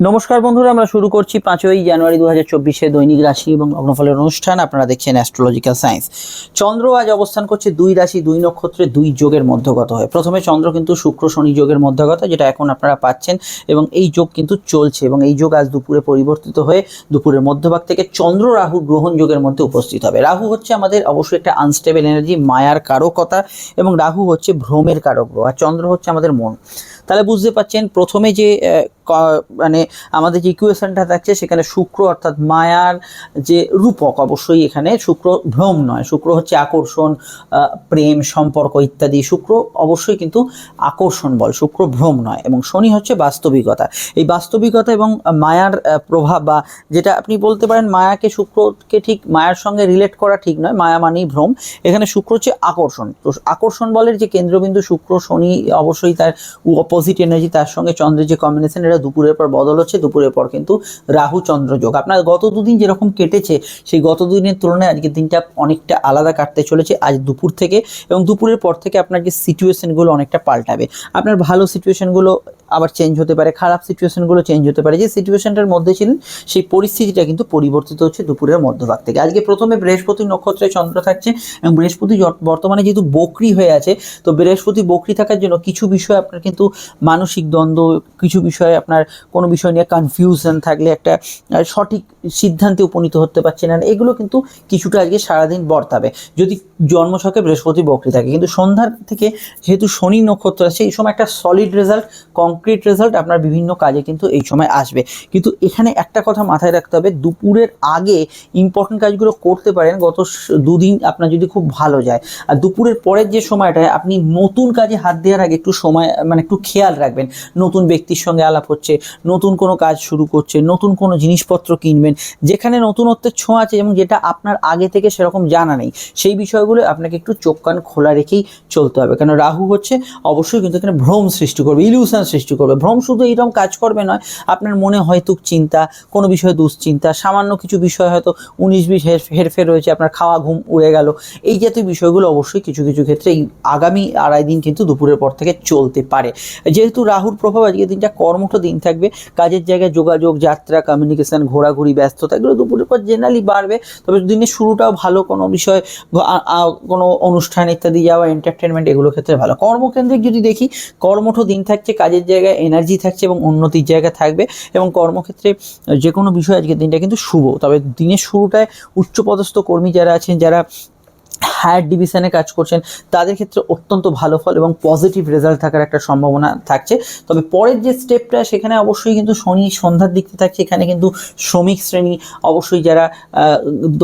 নমস্কার বন্ধুরা, আমরা শুরু করছি পাঁচই জানুয়ারি দু হাজার চব্বিশে দৈনিক রাশি এবং লগ্নফলের অনুষ্ঠান। আপনারা দেখছেন অ্যাস্ট্রোলজিক্যাল সায়েন্স চন্দ্র আজ অবস্থান করছে দুই রাশি, দুই নক্ষত্রে দুই যোগের মধ্যগত হয়। প্রথমে চন্দ্র কিন্তু শুক্র শনি যোগের মধ্যগত, যেটা এখন আপনারা পাচ্ছেন, এবং এই যোগ কিন্তু চলছে, এবং এই যোগ আজ দুপুরে পরিবর্তিত হয়ে দুপুরের মধ্যভাগ থেকে চন্দ্র রাহু গ্রহণ যোগের মধ্যে উপস্থিত হবে। রাহু হচ্ছে আমাদের অবশ্যই একটা আনস্টেবল এনার্জি মায়ার কারকতা, এবং রাহু হচ্ছে ভ্রমের কারক গ্রহ, আর চন্দ্র হচ্ছে আমাদের মন। তাহলে বুঝতে পাচ্ছেন প্রথমে যে মানে আমাদের যে ইকুয়েশনটা থাকছে, সেখানে শুক্র অর্থাৎ মায়ার যে রূপক, অবশ্যই এখানে শুক্র ভ্রম নয়। শুক্র হচ্ছে আকর্ষণ প্রেম, সম্পর্ক ইত্যাদি। শুক্র অবশ্যই কিন্তু আকর্ষণ বল, শুক্র ভ্রম নয় এবং শনি হচ্ছে বাস্তবিকতা। এই বাস্তবিকতা এবং মায়ার প্রভাব বা যেটা আপনি বলতে পারেন, মায়াকে শুক্রকে ঠিক, মায়ার সঙ্গে রিলেট করা ঠিক নয়, মায়া মানেই ভ্রম। এখানে শুক্র হচ্ছে আকর্ষণ। তো আকর্ষণ বলের যে কেন্দ্রবিন্দু শুক্র, শনি অবশ্যই তার অপোজিট এনার্জি তার সঙ্গে চন্দ্রের যে কম্বিনেশন এটা দুপুরের পর বদল হচ্ছে, দুপুরের পর কিন্তু রাহু চন্দ্র যোগ। আপনার গত দুদিন যেরকম কেটেছে, সেই গত দুদিনের তুলনায় আজকের দিনটা অনেকটা আলাদা কাটতে চলেছে, আজ দুপুর থেকে এবং দুপুরের পর থেকে আপনার যে সিচুয়েশনগুলো অনেকটা পাল্টাবে। আপনার ভালো সিচুয়েশনগুলো আবার চেঞ্জ হতে পারে, খারাপ সিচুয়েশনগুলো চেঞ্জ হতে পারে। যে সিচুয়েশনটার মধ্যে ছিলেন, সেই পরিস্থিতিটা কিন্তু পরিবর্তিত হচ্ছে দুপুরের মধ্যভাগ থেকে। আজকে প্রথমে বৃহস্পতি নক্ষত্রে চন্দ্র থাকছে এবং বৃহস্পতি বর্তমানে যেহেতু বকরি হয়ে আছে, তো বৃহস্পতি বকরি থাকার জন্য কিছু বিষয়ে আপনার কিন্তু মানসিক দ্বন্দ্ব, কিছু বিষয়ে আপনার কোনো বিষয় নিয়ে কনফিউশন থাকলে একটা সঠিক সিদ্ধান্তে উপনীত হতে পারছে না। এগুলো কিন্তু কিছুটা আজকে সারাদিন বর্তাবে। যদি জন্মছকে বৃহস্পতি বকরি থাকে, কিন্তু সন্ধ্যার থেকে যেহেতু শনি নক্ষত্র আছে, এই সময় একটা সলিড রেজাল্ট কংক্রিট রেজাল্ট আপনার বিভিন্ন কাজে কিন্তু এই সময় আসবে। কিন্তু এখানে একটা কথা মাথায় রাখতে হবে, দুপুরের আগে ইম্পর্টেন্ট কাজগুলো করতে পারেন, গত দুদিন আপনার যদি খুব ভালো যায়। আর দুপুরের পরের যে সময়টায় আপনি নতুন কাজে হাত দেওয়ার আগে একটু সময় মানে একটু খেয়াল রাখবেন। নতুন ব্যক্তির সঙ্গে আলাপ হচ্ছে, নতুন কোনো কাজ শুরু করছে, নতুন কোনো জিনিসপত্র কিনবেন, যেখানে নতুনত্বের ছোঁয়া আছে এবং যেটা আপনার আগে থেকে সেরকম জানা নেই, সেই বিষয়গুলো আপনাকে একটু চোখ কান খোলা রেখেই চলতে হবে। কেন? রাহু হচ্ছে, অবশ্যই কিন্তু এখানে ভ্রম সৃষ্টি করবে ইলিউশন সৃষ্টি করবে। ভ্রম শুধু এইরকম কাজ করবে নয়, আপনার মনে হয়তো চিন্তা, কোনো বিষয়ে দুশ্চিন্তা, সামান্য কিছু বিষয় হয়তো উনিশ বিশ হের, হেরফের রয়েছে আপনার খাওয়া ঘুম উড়ে গেল। এই জাতীয় বিষয়গুলো অবশ্যই কিছু কিছু ক্ষেত্রে এই আগামী আড়াই দিন কিন্তু দুপুরের পর থেকে চলতে পারে। যেহেতু রাহুর প্রভাব আজকে দিনটা কর্মঠ দিন থাকবে, কাজের জায়গায় যোগাযোগ, যাত্রা কমিউনিকেশন ঘোরাঘুরি, ব্যস্ততা, এগুলো দুপুরের পর জেনারেলি বাড়বে। তবে দিনের শুরুটাও ভালো, কোনো বিষয় কোনো অনুষ্ঠান ইত্যাদি যাওয়া এন্টারটেনমেন্ট এগুলো ক্ষেত্রে ভালো। কর্মকেন্দ্রিক যদি দেখি, কর্মঠ দিন থাকছে, কাজের এনার্জি থাকছে এবং উন্নতির জায়গা থাকবে এবং কর্মক্ষেত্রে যে কোনো বিষয় আজকের দিনটা কিন্তু শুভ। তবে দিনের শুরুটায় উচ্চপদস্থ কর্মী যারা আছেন, যারা হায়ার ডিভিশনে কাজ করছেন, তাদের ক্ষেত্রে অত্যন্ত ভালো ফল এবং পজিটিভ রেজাল্ট থাকার একটা সম্ভাবনা থাকছে। তবে পরের যে স্টেপটা সেখানে অবশ্যই কিন্তু শনি সন্ধ্যার দিকতে থাকছে। এখানে কিন্তু শ্রমিক শ্রেণি, অবশ্যই যারা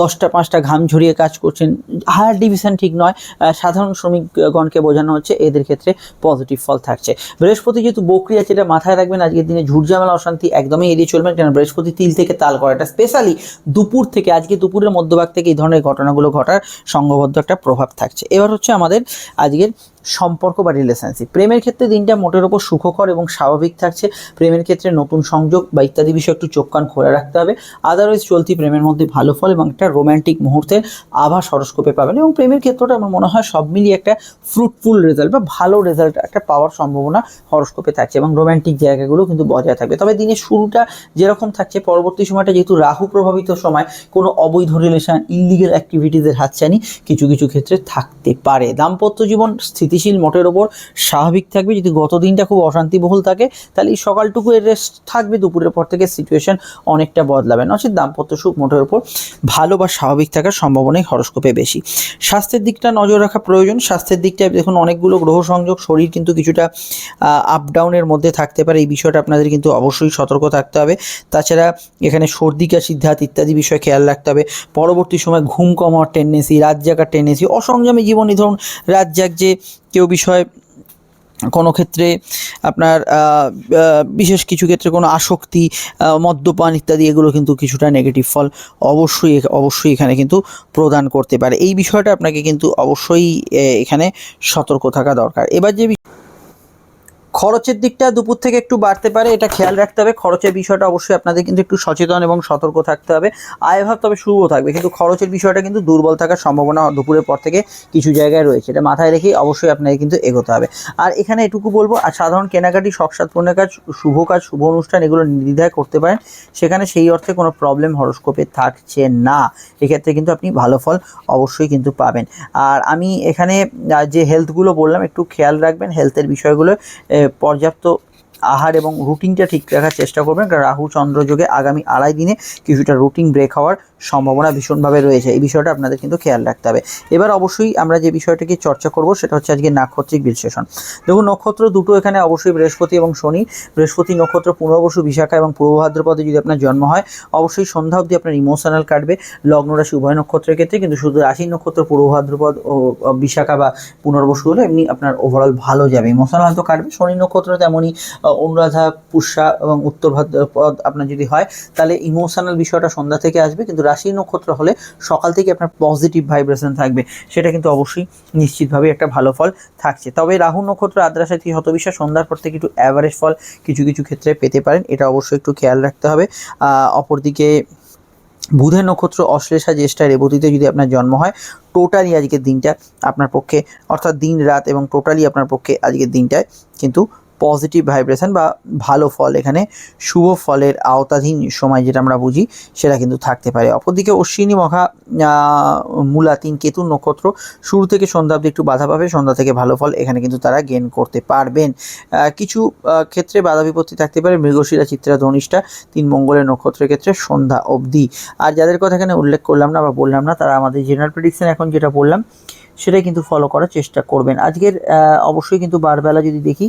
দশটা, পাঁচটা ঘাম ঝরিয়ে কাজ করছেন হায়ার ডিভিশন ঠিক নয়। সাধারণ শ্রমিকগণকে বোঝানো হচ্ছে, এদের ক্ষেত্রে পজিটিভ ফল থাকছে। বৃহস্পতি যেহেতু বকরি আছে এটা মাথায় রাখবেন, আজকের দিনে ঝুটঝামেলা অশান্তি একদমই এড়িয়ে চলবেন কেন বৃহস্পতি তিল থেকে তাল করা এটা স্পেশালি দুপুর থেকে, আজকে দুপুরের মধ্যভাগ থেকে এই ধরনের ঘটনাগুলো ঘটার সংঘবদ্ধ একটা প্রভাব থাকছে। এবার হচ্ছে আমাদের আজকের সম্পর্ক বা রিলেশনশিপ প্রেমের ক্ষেত্রে দিনটা মোটের ওপর সুখকর এবং স্বাভাবিক থাকছে। প্রেমের ক্ষেত্রে নতুন সংযোগ বা ইত্যাদি বিষয়ে একটু চোখ কান খোলা রাখতে হবে। আদারওয়াইজ চলতি প্রেমের মধ্যে ভালো ফল এবং একটা রোম্যান্টিক মুহূর্তের আভা সরস্কোপে পাবেন এবং প্রেমের ক্ষেত্রটা আমার মনে হয় সব মিলিয়ে একটা ফ্রুটফুল রেজাল্ট বা ভালো রেজাল্ট একটা পাওয়ার সম্ভাবনা হরস্কোপে থাকছে এবং রোম্যান্টিক জায়গাগুলো কিন্তু বজায় থাকবে। তবে দিনের শুরুটা যেরকম থাকছে, পরবর্তী সময়টা যেহেতু রাহু প্রভাবিত সময়, কোনো অবৈধ রিলেশন ইলিগেল অ্যাক্টিভিটিসের হাতছানি কিছু কিছু ক্ষেত্রে থাকতে পারে। দাম্পত্য জীবন স্থিতিশীল মোটের ওপর স্বাভাবিক থাকবে। যদি গত দিনটা খুব অশান্তিবহুল থাকে, তাহলে এই সকালটুকু এর রেস্ট থাকবে, দুপুরের পর থেকে সিচুয়েশন অনেকটা বদলাবে। নচেত দাম্পত্য সুখ মোটের ওপর ভালো বা স্বাভাবিক থাকার সম্ভাবনাই হরস্কোপে বেশি। স্বাস্থ্যের দিকটা নজর রাখা প্রয়োজন। স্বাস্থ্যের দিকটায় দেখুন, অনেকগুলো গ্রহ সংযোগ, শরীর কিন্তু কিছুটা আপ ডাউনের মধ্যে থাকতে পারে। এই বিষয়টা আপনাদের কিন্তু অবশ্যই সতর্ক থাকতে হবে। তাছাড়া এখানে সর্দি, কাশি ধাত ইত্যাদি বিষয়ে খেয়াল রাখতে হবে। পরবর্তী সময় ঘুম কম হওয়ার টেন্ডেন্সি রাত জাগার টেন্ডেন্সি অসংযমী জীবনই ধরুন রাত জাগছে কেউ বিষয় কোনো ক্ষেত্রে আপনার বিশেষ কিছু ক্ষেত্রে কোনো আসক্তি মদ্যপান ইত্যাদি, এগুলো কিন্তু কিছুটা নেগেটিভ ফল অবশ্যই অবশ্যই এখানে কিন্তু প্রদান করতে পারে। এই বিষয়টা আপনাকে কিন্তু অবশ্যই এখানে সতর্ক থাকা দরকার। এবার যে খরচের দিকটা দুপুর থেকে একটু বাড়তে পারে, এটা খেয়াল রাখতে হবে। খরচের বিষয়টা অবশ্যই আপনাদের কিন্তু একটু সচেতন এবং সতর্ক থাকতে হবে। আয়ভাব তবে শুভ থাকবে, কিন্তু খরচের বিষয়টা কিন্তু দুর্বল থাকার সম্ভাবনা দুপুরের পর থেকে কিছু জায়গায় রয়েছে। এটা মাথায় রেখেই অবশ্যই আপনাকে কিন্তু এগোতে হবে। আর এখানে এটুকু বলব, আর সাধারণ কেনাকাটি শখ সাতপূর্ণের কাজ, শুভ কাজ, শুভ অনুষ্ঠান, এগুলো নির্দ্বিধায় করতে পারেন। সেখানে সেই অর্থে কোনো প্রবলেম হরস্কোপে থাকছে না। এক্ষেত্রে কিন্তু আপনি ভালো ফল অবশ্যই কিন্তু পাবেন। আর আমি এখানে যে হেলথগুলো বললাম, একটু খেয়াল রাখবেন। হেলথের বিষয়গুলো পর্যাপ্ত আহার এবং রুটিনটা ঠিক রাখার চেষ্টা করবেন। কারণ রাহু, চন্দ্র যোগে আগামী আড়াই দিনে কিছুটা রুটিন ব্রেক হওয়ার সম্ভাবনা ভীষণভাবে রয়েছে। এই বিষয়টা আপনাদের কিন্তু খেয়াল রাখতে হবে। এবার অবশ্যই আমরা যে বিষয়টাকে চর্চা করব, সেটা হচ্ছে আজকে নাক্ষত্রিক বিশ্লেষণ। দেখুন, নক্ষত্র দুটো এখানে অবশ্যই বৃহস্পতি এবং শনি। বৃহস্পতি নক্ষত্র পুনর্বসু বিশাখা এবং পূর্ব ভাদ্রপদে যদি আপনার জন্ম হয়, অবশ্যই সন্ধ্যা অবধি আপনার ইমোশনাল কাটবে। লগ্ন রাশি উভয় নক্ষত্রের ক্ষেত্রে কিন্তু শুধু রাশি নক্ষত্র পূর্ব ভাদ্রপদ ও বিশাখা বা পুনর্বসু হলে, এমনি আপনার ওভারঅল ভালো যাবে। ইমোশনাল হয়তো কাটবে। শনি নক্ষত্র তেমনই অনুরাধা পুষ্যা এবং উত্তর পদ আপনার যদি হয়, তাহলে ইমোশনাল বিষয়টা সন্ধ্যা থেকে আসবে, কিন্তু রাশি নক্ষত্র হলে সকাল থেকে আপনার পজিটিভ ভাইব্রেশন থাকবে। সেটা কিন্তু অবশ্যই নিশ্চিতভাবে একটা ভালো ফল থাকছে। তবে রাহু নক্ষত্র আদ্রাসাথী হতবিশ্বাস সন্ধ্যার পর থেকে একটু অ্যাভারেজ ফল কিছু কিছু ক্ষেত্রে পেতে পারেন। এটা অবশ্যই একটু খেয়াল রাখতে হবে। অপরদিকে বুধের নক্ষত্র, অশ্লেষা, জ্যেষ্ঠা, রেবতীতে যদি আপনার জন্ম হয় টোটালি আজকের দিনটা আপনার পক্ষে, অর্থাৎ দিন, রাত এবং টোটালি আপনার পক্ষে আজকের দিনটায় কিন্তু পজিটিভ ভাইব্রেশন বা ভালো ফল এখানে শুভ ফলের আওতাধীন সময় যেটা আমরা বুঝি, সেটা কিন্তু থাকতে পারে। অপরদিকে অশ্বিনী মখা মূলা, তিন কেতুর নক্ষত্র, শুরু থেকে সন্ধ্যা অবধি একটু বাধা পাবে, সন্ধ্যা থেকে ভালো ফল এখানে কিন্তু তারা গেন করতে পারবেন। কিছু ক্ষেত্রে বাধা বিপত্তি থাকতে পারে, মৃগশিরা, চিত্রা, ধনিষ্ঠা, তিন মঙ্গলের নক্ষত্রের ক্ষেত্রে সন্ধ্যা অবধি। আর যাদের কথা এখানে উল্লেখ করলাম না বা বললাম না, তারা আমাদের জেনারেল প্রেডিকশন এখন যেটা বললাম সেটাই কিন্তু ফলো করার চেষ্টা করবেন। আজকের অবশ্যই কিন্তু বারবেলা যদি দেখি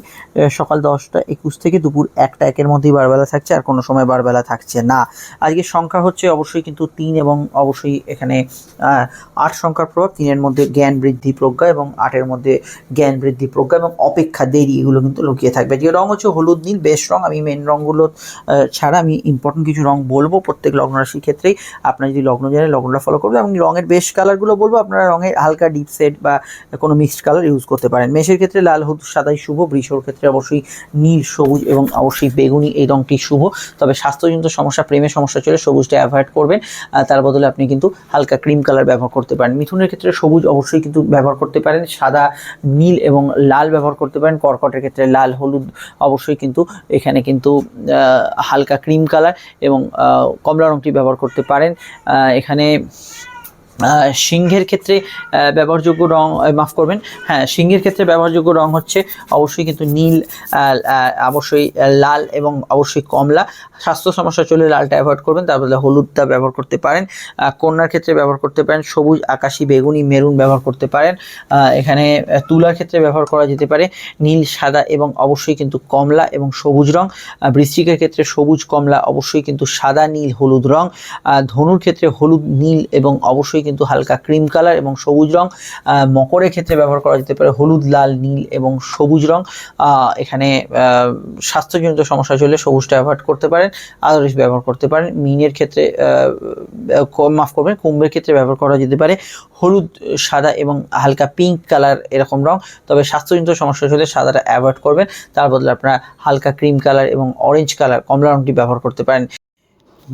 সকাল দশটা একুশ থেকে দুপুর একটা, একের মধ্যেই বারবেলা থাকছে আর কোনো সময় বারবেলা থাকছে না। আজকের সংখ্যা হচ্ছে অবশ্যই কিন্তু তিন এবং অবশ্যই এখানে আট সংখ্যার প্রভাব, তিনের মধ্যে জ্ঞান বৃদ্ধি প্রজ্ঞা এবং আটের মধ্যে জ্ঞান বৃদ্ধি প্রজ্ঞা এবং অপেক্ষা দেরি, এগুলো কিন্তু লুকিয়ে থাকবে। যে রঙ হচ্ছে হলুদ, নীল, বেশ রঙ আমি মেন রঙগুলো ছাড়া আমি ইম্পর্টেন্ট কিছু রঙ বলব প্রত্যেক লগ্ন রাশির ক্ষেত্রেই। আপনার যদি লগ্ন জানেন, লগ্নটা ফলো করবে এবং রঙের বেশ কালারগুলো বলব। আপনারা রঙের হালকা ডিপ সেট বা কোনো মিক্সড কালার ইউজ করতে পারেন। মেষের ক্ষেত্রে লাল, হলুদ, সাদাই শুভ। বৃষর ক্ষেত্রে অবশ্যই নীল, সবুজ এবং অবশ্যই বেগুনি এই রঙটি শুভ। তবে স্বাস্থ্যজনিত সমস্যা প্রেমের সমস্যা চলে সবুজটা অ্যাভয়েড করবেন। তার বদলে আপনি কিন্তু হালকা ক্রিম কালার ব্যবহার করতে পারেন। মিথুনের ক্ষেত্রে সবুজ অবশ্যই কিন্তু ব্যবহার করতে পারেন। সাদা, নীল এবং লাল ব্যবহার করতে পারেন। কর্কটের ক্ষেত্রে লাল, হলুদ অবশ্যই কিন্তু এখানে কিন্তু হালকা ক্রিম কালার এবং কমলা রঙটি ব্যবহার করতে পারেন। এখানে সিংহের ক্ষেত্রে ব্যবহারযোগ্য রং মাফ করবেন হ্যাঁ সিংহের ক্ষেত্রে ব্যবহারযোগ্য রং হচ্ছে অবশ্যই কিন্তু নীল অবশ্যই লাল এবং অবশ্যই কমলা। স্বাস্থ্য সমস্যা চলে লালটা অ্যাভয়েড করবেন, তার বদলে হলুদটা ব্যবহার করতে পারেন। কন্যার ক্ষেত্রে ব্যবহার করতে পারেন, সবুজ, আকাশি, বেগুনি, মেরুন ব্যবহার করতে পারেন। এখানে তুলার ক্ষেত্রে ব্যবহার করা যেতে পারে, নীল, সাদা এবং অবশ্যই কিন্তু কমলা এবং সবুজ রং। বৃশ্চিকের ক্ষেত্রে সবুজ, কমলা, অবশ্যই কিন্তু সাদা, নীল, হলুদ রং। ধনুর ক্ষেত্রে হলুদ, নীল এবং অবশ্যই কিন্তু হালকা ক্রিম কালার এবং সবুজ রং। মকরের ক্ষেত্রে ব্যবহার করা যেতে পারে হলুদ, লাল, নীল এবং সবুজ রং। এখানে স্বাস্থ্যজনিত সমস্যা চলে সবুজটা অ্যাভয়েড করতে পারেন আদার্স ব্যবহার করতে পারেন। মিনের ক্ষেত্রে মাফ করবেন কুম্ভের ক্ষেত্রে ব্যবহার করা যেতে পারে। হলুদ, সাদা এবং হালকা পিঙ্ক কালার এরকম রং। তবে স্বাস্থ্যজনিত সমস্যা চলে সাদাটা অ্যাভয়েড করবেন। তার বদলে আপনারা হালকা ক্রিম কালার এবং অরেঞ্জ কালার, কমলা রংটি ব্যবহার করতে পারেন।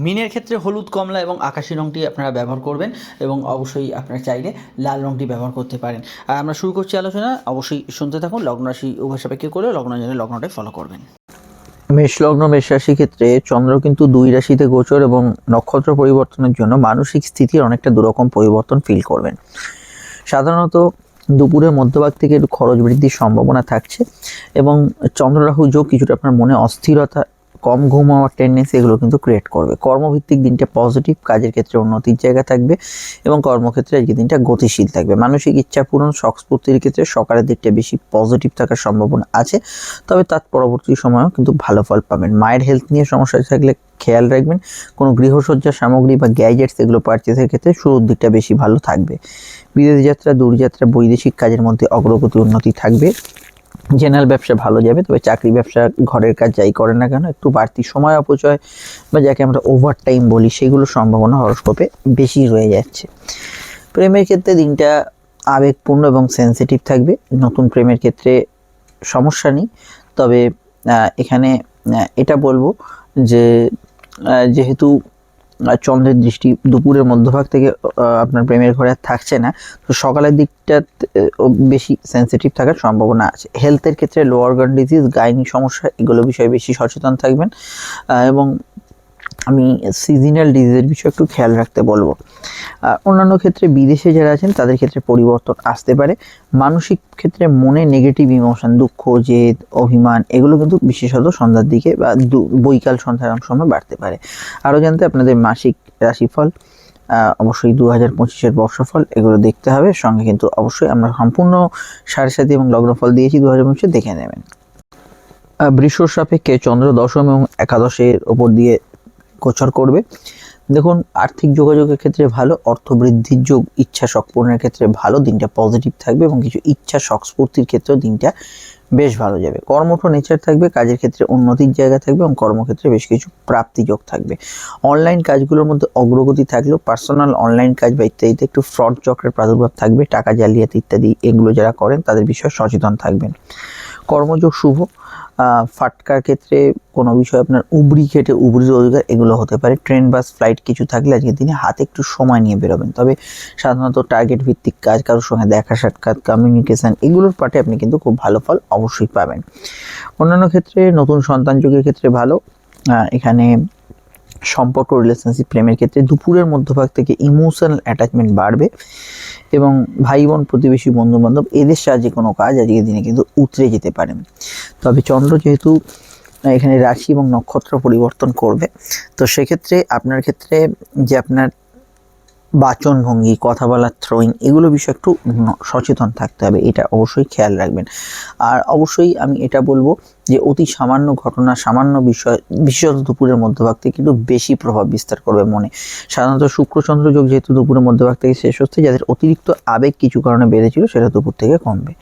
মিনের ক্ষেত্রে হলুদ, কমলা এবং আকাশি রঙটি আপনারা ব্যবহার করবেন এবং অবশ্যই আপনারা চাইলে লাল রঙটি ব্যবহার করতে পারেন। আর আমরা শুরু করছি আলোচনা। অবশ্যই শুনতে থাকুন লগ্ন রাশি উভয় সাপেক্ষে করে লগ্ন জেনে লগ্নটাই ফলো করবেন। মেষ লগ্ন, মেষ রাশির ক্ষেত্রে চন্দ্র কিন্তু দুই রাশিতে গোচর এবং নক্ষত্র পরিবর্তনের জন্য মানসিক স্থিতির অনেকটা দুরকম পরিবর্তন ফিল করবেন। সাধারণত দুপুরের মধ্যভাগ থেকে খরচ বৃদ্ধির সম্ভাবনা থাকছে এবং চন্দ্ররাহু যোগ কিছুটা আপনার মনে অস্থিরতা কম ঘুম হওয়ার টেন্ডেন্সি এগুলো কিন্তু ক্রিয়েট করবে। কর্মভিত্তিক দিনটা পজিটিভ কাজের ক্ষেত্রে উন্নতির জায়গা থাকবে এবং কর্মক্ষেত্রে আজকে দিনটা গতিশীল থাকবে। মানসিক ইচ্ছা পূরণ, শখ স্ফূর্তির ক্ষেত্রে সকালের দিকটা বেশি পজিটিভ থাকার সম্ভাবনা আছে, তবে তার পরবর্তী সময়েও কিন্তু ভালো ফল পাবেন। মায়ের হেলথ নিয়ে সমস্যা থাকলে খেয়াল রাখবেন, কোনো গৃহসজ্জার সামগ্রী বা গ্যাজেটস এগুলো পারচেসের ক্ষেত্রে শুরুর দিকটা বেশি ভালো থাকবে। বিদেশ যাত্রা দূরযাত্রা বৈদেশিক কাজের মধ্যে অগ্রগতি, উন্নতি থাকবে। জেনারেল ব্যবসা ভালো যাবে, তবে চাকরি ব্যবসা ঘরের কাজ যাই করে না কেন, একটু বাড়তি সময় অপচয় বা যাকে আমরা ওভার টাইম বলি সেগুলোর সম্ভাবনা হরস্কোপে বেশি রয়ে যাচ্ছে। প্রেমের ক্ষেত্রে দিনটা আবেগপূর্ণ এবং সেনসিটিভ থাকবে। নতুন প্রেমের ক্ষেত্রে সমস্যা নেই, তবে এখানে এটা বলব যে যেহেতু চন্দ্রের দৃষ্টি দুপুরের মধ্যভাগ থেকে আপনার প্রেমের ঘরে থাকছে না। তো সকালের দিকটা বেশি সেন্সিটিভ থাকার সম্ভাবনা আছে। হেলথের ক্ষেত্রে লো অর্গান ডিজিজ গাইনি সমস্যা, এগুলো বিষয়ে বেশি সচেতন থাকবেন। এবং আমি সিজনাল ডিজিজের বিষয়ে একটু খেয়াল রাখতে বলব। অন্যান্য ক্ষেত্রে বিদেশে যারা আছেন তাদের ক্ষেত্রে পরিবর্তন আসতে পারে। মানসিক ক্ষেত্রে মনে নেগেটিভ ইমোশন দুঃখ জেদ অভিমান এগুলো কিন্তু বিশেষত সন্ধ্যার দিকে বা বৈকাল সন্ধ্যার সময় বাড়তে পারে। আরও জানতে আপনাদের মাসিক রাশিফল অবশ্যই দু হাজার পঁচিশের বর্ষফল এগুলো দেখতে হবে। সঙ্গে কিন্তু অবশ্যই আমরা সম্পূর্ণ সাড়ে সাথী এবং লগ্নফল দিয়েছি দু হাজার পঁচিশে দেখে নেবেন। আহ, বৃষ সাপেক্ষে চন্দ্র দশম এবং একাদশের ওপর দিয়ে গোচর করবে। দেখুন, আর্থিক যোগাযোগের ক্ষেত্রে ভালো অর্থ বৃদ্ধির যোগ ইচ্ছা শখ পূরণের ক্ষেত্রে ভালো, দিনটা পজিটিভ থাকবে এবং কিছু ইচ্ছা শখ স্ফূর্তির ক্ষেত্রেও দিনটা বেশ ভালো যাবে। কর্মঠ নেচার থাকবে, কাজের ক্ষেত্রে উন্নতির জায়গা থাকবে এবং কর্মক্ষেত্রে বেশ কিছু প্রাপ্তিযোগ থাকবে। অনলাইন কাজগুলোর মধ্যে অগ্রগতি থাকলেও পার্সোনাল অনলাইন কাজ বা ইত্যাদিতে একটু ফ্রড চক্রের প্রাদুর্ভাব থাকবে, টাকা জালিয়াতি ইত্যাদি এগুলো যারা করেন তাদের বিষয়ে সচেতন থাকবেন। কর্মযোগ শুভ ফাটকার ক্ষেত্রে কোনো বিষয় আপনার উবরি খেটে উবরি রোজগার এগুলো হতে পারে। ট্রেন, বাস, ফ্লাইট কিছু থাকলে আজকের দিনে হাতে একটু সময় নিয়ে বেরোবেন। তবে সাধারণত টার্গেট ভিত্তিক কাজ, কারোর সঙ্গে দেখা, সাক্ষাৎ কমিউনিকেশান এগুলোর পাটে আপনি কিন্তু খুব ভালো ফল অবশ্যই পাবেন। অন্যান্য ক্ষেত্রে নতুন সন্তান যোগের ক্ষেত্রে ভালো। এখানে সম্পর্ক রিলেশনশিপ প্রেমের ক্ষেত্রে দুপুরের মধ্যভাগ থেকে ইমোশনাল অ্যাটাচমেন্ট বাড়বে। এবং ভাই বোন প্রতিবেশী বন্ধু বান্ধব এদের সাহায্যে কোনো কাজ আজকের দিনে কিন্তু উতরে যেতে পারেন তবে চন্দ্র যেহেতু এখানে রাশি এবং নক্ষত্র পরিবর্তন করবে, তো সেক্ষেত্রে আপনার ক্ষেত্রে যে আপনার বাচনভঙ্গি, কথা বলার থ্রোয়িং এগুলো বিষয়ে একটু সচেতন থাকতে হবে, এটা অবশ্যই খেয়াল রাখবেন। আর অবশ্যই আমি এটা বলব যে অতি সামান্য ঘটনা, সামান্য বিষয়, বিশেষত দুপুরের মধ্যভাগ থেকে কিন্তু বেশি প্রভাব বিস্তার করবে মনে। সাধারণত শুক্রচন্দ্র যোগ যেহেতু দুপুরের মধ্যভাগ থেকে শেষ হচ্ছে, যাদের অতিরিক্ত আবেগ কিছু কারণে বেড়েছিল, সেটা দুপুর থেকে কমবে।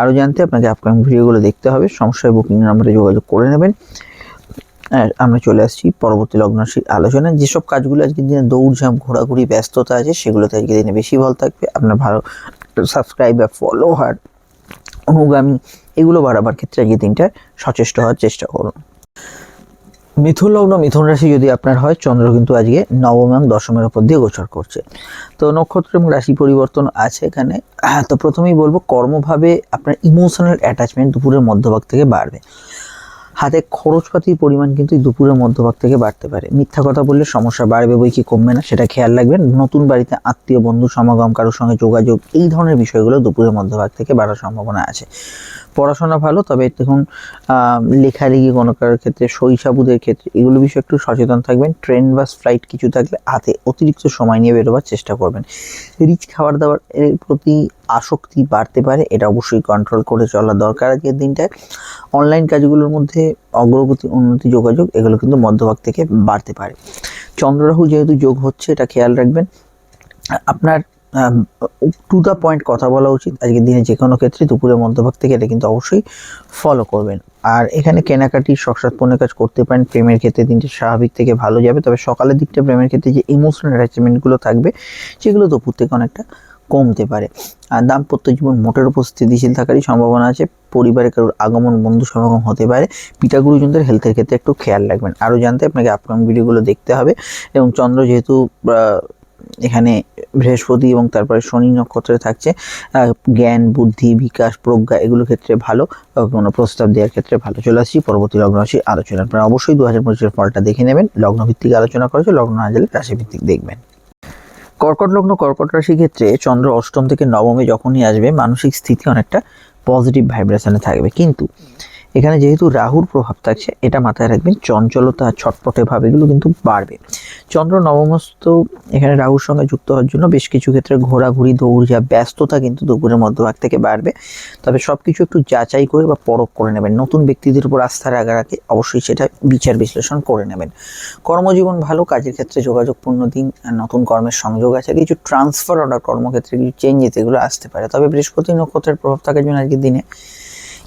আরও জানতে আপনাকে আপকামিং ভিডিওগুলো দেখতে হবে, সমস্যায় বুকিং নাম্বারে যোগাযোগ করে নেবেন। আর আমরা চলে আসছি পরবর্তী লগ্নরাশির আলোচনায়। যেসব কাজগুলো আজকের দিনে দৌড়ঝাঁপ, ঘোরাঘুরি, ব্যস্ততা আছে, সেগুলোতে আজকের দিনে বেশি ভালো থাকবে। আপনার ভালো সাবস্ক্রাইব বা ফলোয়ার অনুগামী এগুলো বাড়াবার ক্ষেত্রে আজকের দিনটা সচেষ্ট হওয়ার চেষ্টা করুন। মিথুন লগ্ন, মিথুন রাশি যদি আপনার হয়, চন্দ্র কিন্তু আজকে নবম এবং দশমের উপর দিয়ে গোচর করছে। তো নক্ষত্র এবং রাশি পরিবর্তন আছে এখানে। তো প্রথমেই বলব, কর্মভাবে আপনার ইমোশনাল অ্যাটাচমেন্ট দুপুরের মধ্যভাগ থেকে বাড়বে। হাতে খরচপাতির পরিমাণ কিন্তু দুপুরের মধ্যভাগ থেকে বাড়তে পারে। মিথ্যা কথা বললে সমস্যা বাড়বে বই কি কমবে না, সেটা খেয়াল রাখবেন। নতুন বাড়িতে আত্মীয়, বন্ধু, সমাগম কারোর সঙ্গে যোগাযোগ, এই ধরনের বিষয়গুলো দুপুরের মধ্যভাগ থেকে বাড়ার সম্ভাবনা আছে। পড়াশোনা ভালো, তবে দেখুন লেখালেখি কোনো কারোর ক্ষেত্রে, শৈশাবুদের ক্ষেত্রে এগুলো বিষয়ে একটু সচেতন থাকবেন। ট্রেন বাস ফ্লাইট কিছু থাকলে হাতে অতিরিক্ত সময় নিয়ে বেরোবার চেষ্টা করবেন। রিচ খাবার দাবার এর প্রতি আসক্তি বাড়তে পারে, এটা অবশ্যই কন্ট্রোল করে চলা দরকার আজকের দিনটায় অনলাইন কাজগুলোর মধ্যে অগ্রগতি, উন্নতি, যোগাযোগ, এগুলো কিন্তু মধ্যভাগ থেকে বাড়তে পারে। চন্দ্ররাহু যেহেতু যোগ হচ্ছে, এটা খেয়াল রাখবেন। আপনার টু দ্য পয়েন্ট কথা বলা উচিত। আজকের দিনে যে কোনো ক্ষেত্রে দুপুরের মধ্যভাগ থেকে এটা কিন্তু অবশ্যই ফলো করবেন। আর এখানে কেনাকাটি শখসাত পণ্যের কাজ করতে পারেন। প্রেমের ক্ষেত্রে দিনটা স্বাভাবিক থেকে ভালো যাবে। তবে সকালের দিকটা প্রেমের ক্ষেত্রে যে ইমোশনাল অ্যাটাচমেন্টগুলো থাকবে, সেগুলো দুপুর থেকে অনেকটা কমতে পারে। আর দাম্পত্য জীবন মোটের উপর স্থিতিশীল থাকারই সম্ভাবনা আছে। পরিবারে কারোর আগমন, বন্ধু সমাগম হতে পারে। পিতা গুরুজনদের হেলথের ক্ষেত্রে একটু খেয়াল রাখবেন। আরও জানতে আপনাকে আপকামিং ভিডিওগুলো দেখতে হবে। এবং চন্দ্র যেহেতু এখানে বৃহস্পতি এবং তারপরে শনি নক্ষত্রে থাকছে জ্ঞান, বুদ্ধি, বিকাশ, প্রজ্ঞা এগুলোর ক্ষেত্রে ভালো কোনো প্রস্তাব দেওয়ার ক্ষেত্রে ভালো। চলে আসছি পরবর্তী লগ্ন রাশি আলোচনা আপনারা অবশ্যই দু হাজার পঁচিশের ফলটা দেখে নেবেন। লগ্ন ভিত্তিক আলোচনা করেছে লগ্ন না গেলে রাশি ভিত্তিক দেখবেন। কর্কট লগ্ন, কর্কট রাশির ক্ষেত্রে চন্দ্র অষ্টম থেকে নবমে যখনই আসবে, মানসিক স্থিতি অনেকটা পজিটিভ ভাইব্রেশনে থাকবে। কিন্তু এখানে যেহেতু রাহুর প্রভাব থাকছে, এটা মাথায় রাখবেন, চঞ্চলতা, ছটপটে ভাব, এগুলো কিন্তু বাড়বে। চন্দ্র নবমস্ত, এখানে রাহুর সঙ্গে যুক্ত হওয়ার জন্য বেশ কিছু ক্ষেত্রে ঘোরাঘুরি দৌড়ঝা ব্যস্ততা কিন্তু দুপুরের মধ্যভাগ থেকে বাড়বে। তবে সব কিছু একটু যাচাই করে বা পরখ করে নেবেন। নতুন ব্যক্তিদের উপর আস্থা রাখার আগে অবশ্যই সেটা বিচার বিশ্লেষণ করে নেবেন। কর্মজীবন ভালো, কাজের ক্ষেত্রে যোগাযোগপূর্ণ দিন নতুন কর্মের সংযোগ আছে, কিছু ট্রান্সফার অর্ডার কর্মক্ষেত্রে কিছু চেঞ্জেস এগুলো আসতে পারে। তবে বৃহস্পতি নক্ষত্রের প্রভাব থাকার জন্য আজকের দিনে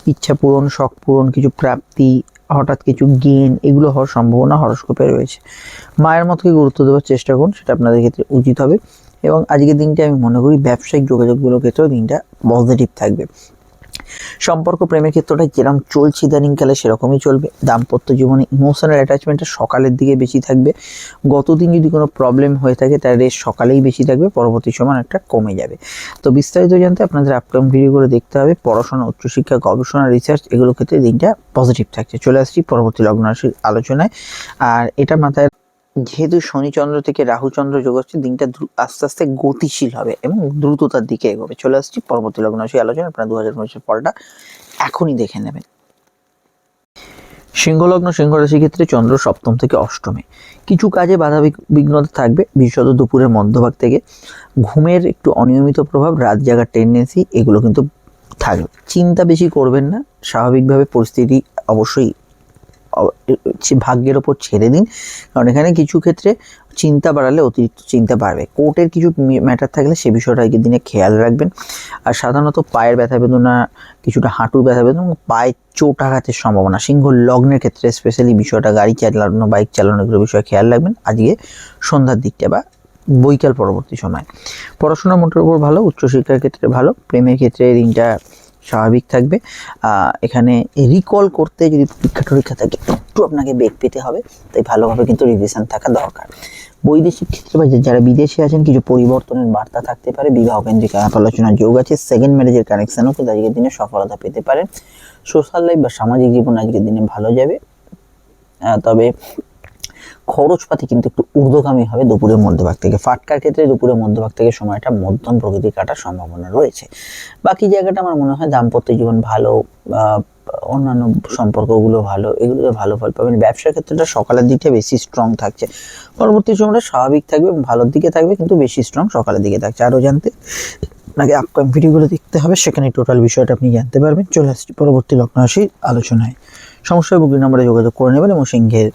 ইচ্ছা পূরণ, শখ পূরণ, কিছু প্রাপ্তি, হঠাৎ কিছু গেন এগুলো হওয়ার সম্ভাবনা হরস্কোপে রয়েছে। মায়ের মতকে গুরুত্ব দেওয়ার চেষ্টা করুন, সেটা আপনাদের ক্ষেত্রে উচিত হবে। এবং আজকের দিনটা আমি মনে করি ব্যবসায়িক যোগাযোগগুলোর ক্ষেত্রেও দিনটা পজিটিভ থাকবে। সম্পর্ক প্রেমের ক্ষেত্রটা যেরকম চলছে ইদানিংকালে সেরকমই চলবে। দাম্পত্য জীবনে ইমোশনাল অ্যাটাচমেন্টটা সকালের দিকে বেশি থাকবে। গতদিন যদি কোনো প্রবলেম হয়ে থাকে, তার রেস সকালেই বেশি থাকবে, পরবর্তী সময় একটা কমে যাবে। তো বিস্তারিত জানতে আপনাদের আপকাম ভিডিওগুলো দেখতে হবে। পড়াশোনা, উচ্চশিক্ষা, গবেষণা রিসার্চ এগুলো ক্ষেত্রে দিনটা পজিটিভ থাকছে। চলে আসছি পরবর্তী লগ্ন আলোচনায়। আর এটা মাথায় যেহেতু শনিচন্দ্র থেকে রাহুচন্দ্র যোগ হচ্ছে, দিনটা আস্তে আস্তে গতিশীল হবে এবং দ্রুততার দিকে এগোবে। চলে আসছি পরবর্তী লগ্ন সেই আলোচনা আপনার দু হাজার পঁচিশের ফলটা এখনই দেখে নেবেন। সিংহলগ্ন সিংহ রাশির ক্ষেত্রে চন্দ্র সপ্তম থেকে অষ্টমে। কিছু কাজে বাধা বিঘ- বিঘ্নতা থাকবে, বিশেষত দুপুরের মধ্যভাগ থেকে। ঘুমের একটু অনিয়মিত প্রভাব, রাত জাগার টেন্ডেন্সি এগুলো কিন্তু থাকবে। চিন্তা বেশি করবেন না, স্বাভাবিকভাবে পরিস্থিতি অবশ্যই ভাগ্যের ওপর ছেড়ে দিন। কারণ এখানে কিছু ক্ষেত্রে চিন্তা বাড়ালে অতিরিক্ত চিন্তা বাড়বে। কোর্টের কিছু ম্যাটার থাকলে সে বিষয়টা আজকের দিনে খেয়াল রাখবেন। আর সাধারণত পায়ের ব্যথা বেদনা, কিছুটা হাঁটুর ব্যথা বেদনা এবং পায়ে চোট আঘাতের সম্ভাবনা। সিংহ লগ্নের ক্ষেত্রে স্পেশালি বিষয়টা গাড়ি চালানো বাইক চালানো এগুলো বিষয়ে খেয়াল রাখবেন। আজকে সন্ধ্যার দিকটা বা বৈকাল পরবর্তী সময়। পড়াশোনা মোটের উপর ভালো, উচ্চশিক্ষার ক্ষেত্রে ভালো, প্রেমের ক্ষেত্রে দিনটা স্বাভাবিক থাকবে। এখানে রিকল করতে যদি পরীক্ষা টরীক্ষা থাকে, একটু আপনাকে বেগ পেতে হবে, তাই ভালোভাবে কিন্তু রিভিশন থাকা দরকার। বৈদেশিক ক্ষেত্রে বা যারা বিদেশে আছেন, কিছু পরিবর্তনের বার্তা থাকতে পারে। বিবাহ কেন্দ্রিক আলাপ আলোচনার যোগ আছে সেকেন্ড ম্যারেজের কানেকশনও কিন্তু আজকের দিনে সফলতা পেতে পারেন সোশ্যাল লাইফ বা সামাজিক জীবন আজকের দিনে ভালো যাবে। তবে খরচপাতি কিন্তু একটু ঊর্ধ্বগামী হবে দুপুরের মধ্যভাগ থেকে। ফাটকার ক্ষেত্রে দুপুরের মধ্যভাগ থেকে সময়টা মধ্যম প্রকৃতি কাটার সম্ভাবনা রয়েছে। বাকি জায়গাটা আমার মনে হয় দাম্পত্য জীবন ভালো অন্যান্য সম্পর্কগুলো ভালো, এগুলোতে ভালো ফল পাবেন। ব্যবসার ক্ষেত্রটা সকালের দিকটা বেশি স্ট্রং থাকছে। পরবর্তী সময়টা স্বাভাবিক থাকবে এবং ভালোর দিকে থাকবে, কিন্তু বেশি স্ট্রং সকালের দিকে থাকছে। আরও জানতে আপনাকে আপকাম ভিডিওগুলো দেখতে হবে, সেখানে টোটাল বিষয়টা আপনি জানতে পারবেন। চলে আসছি পরবর্তী লগ্ন আলোচনায়। সমস্যায় বুকিং নাম্বারে যোগাযোগ করে নেবেন এবং সিংহের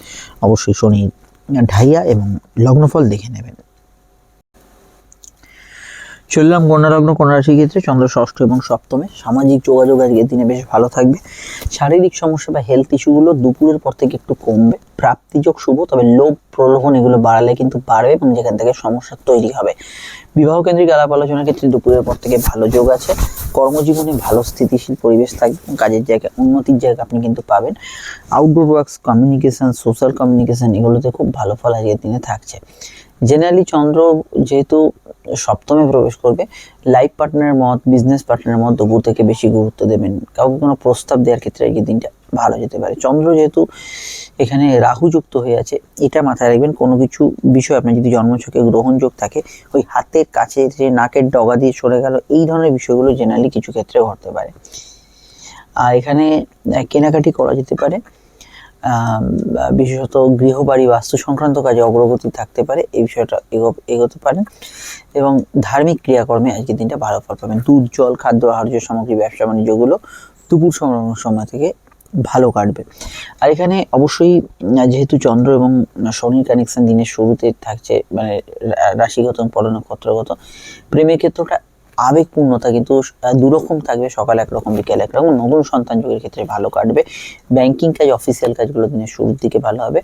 অবশ্যই শনি ঢাইয়া এবং লগ্নফল দেখে নেবেন। চললাম কন্যা লগ্ন কন্যা রাশির ক্ষেত্রে চন্দ্র ষষ্ঠ এবং সপ্তমে। সামাজিক যোগাযোগ আজকের দিনে বেশ ভালো থাকবে। শারীরিক সমস্যা বা হেলথ ইস্যুগুলো দুপুরের পর থেকে একটু কমবে। প্রাপ্তিযোগ শুভ, তবে লোভ প্রলোভন এগুলো বাড়ালে কিন্তু বাড়বে এবং যেখান থেকে সমস্যা তৈরি হবে। বিবাহ কেন্দ্রিক আলাপ আলোচনার ক্ষেত্রে দুপুরের পর থেকে ভালো যোগ আছে। কর্মজীবনে ভালো স্থিতিশীল পরিবেশ থাকবে কাজের জায়গায় উন্নতির জায়গা আপনি কিন্তু পাবেন। Outdoor works communication social communication এগুলোতে খুব ভালো ফল আজকের দিনে থাকছে। জেনারেলি চন্দ্র যেহেতু সপ্তমে প্রবেশ করবে লাইফ পার্টনারের মত বিজনেস পার্টনারের মত দুপুর থেকে বেশি গুরুত্ব দেবেন। কাউকে কোনো প্রস্তাব দেওয়ার ক্ষেত্রে আজকের দিনটা ভালো যেতে পারে। চন্দ্র যেহেতু এখানে রাহু যুক্ত হয়ে আছে, এটা মাথায় রাখবেন, কোনো কিছু বিষয় আপনার যদি জন্মছকে গ্রহণযোগ থাকে, ওই হাতের কাছে যে নাকের ডগা দিয়ে সরে গেল, এই ধরনের বিষয়গুলো জেনারেলি কিছু ক্ষেত্রে ঘটতে পারে। আর এখানে কেনাকাটি করা যেতে পারে। বিশেষত গৃহবাড়ি বাস্তু সংক্রান্ত কাজে অগ্রগতি থাকতে পারে, এই বিষয়টা এগো- এগোতে পারেন এবং ধার্মিক ক্রিয়াকর্মে আজকের দিনটা ভালো ফল পাবেন। দুধ, জল, খাদ্য, আহার্য সামগ্রী, ব্যবসা বাণিজ্যগুলো দুপুর সময় থেকে ভালো কাটবে। আর এখানে অবশ্যই, যেহেতু চন্দ্র এবং শনির কানেকশন দিনের শুরুতে থাকছে মানে রাশিগত পরনক্ষত্রগত প্রেমের ক্ষেত্রটা আবেগপূর্ণতা কিন্তু দুরকম থাকবে, সকালে একরকম, বিকেল একরকম। নতুন সন্তান যুগের ক্ষেত্রে ভালো কাটবে। ব্যাংকিং কাজ অফিসিয়াল কাজগুলো দিনের শুরুর দিকে ভালো হবে।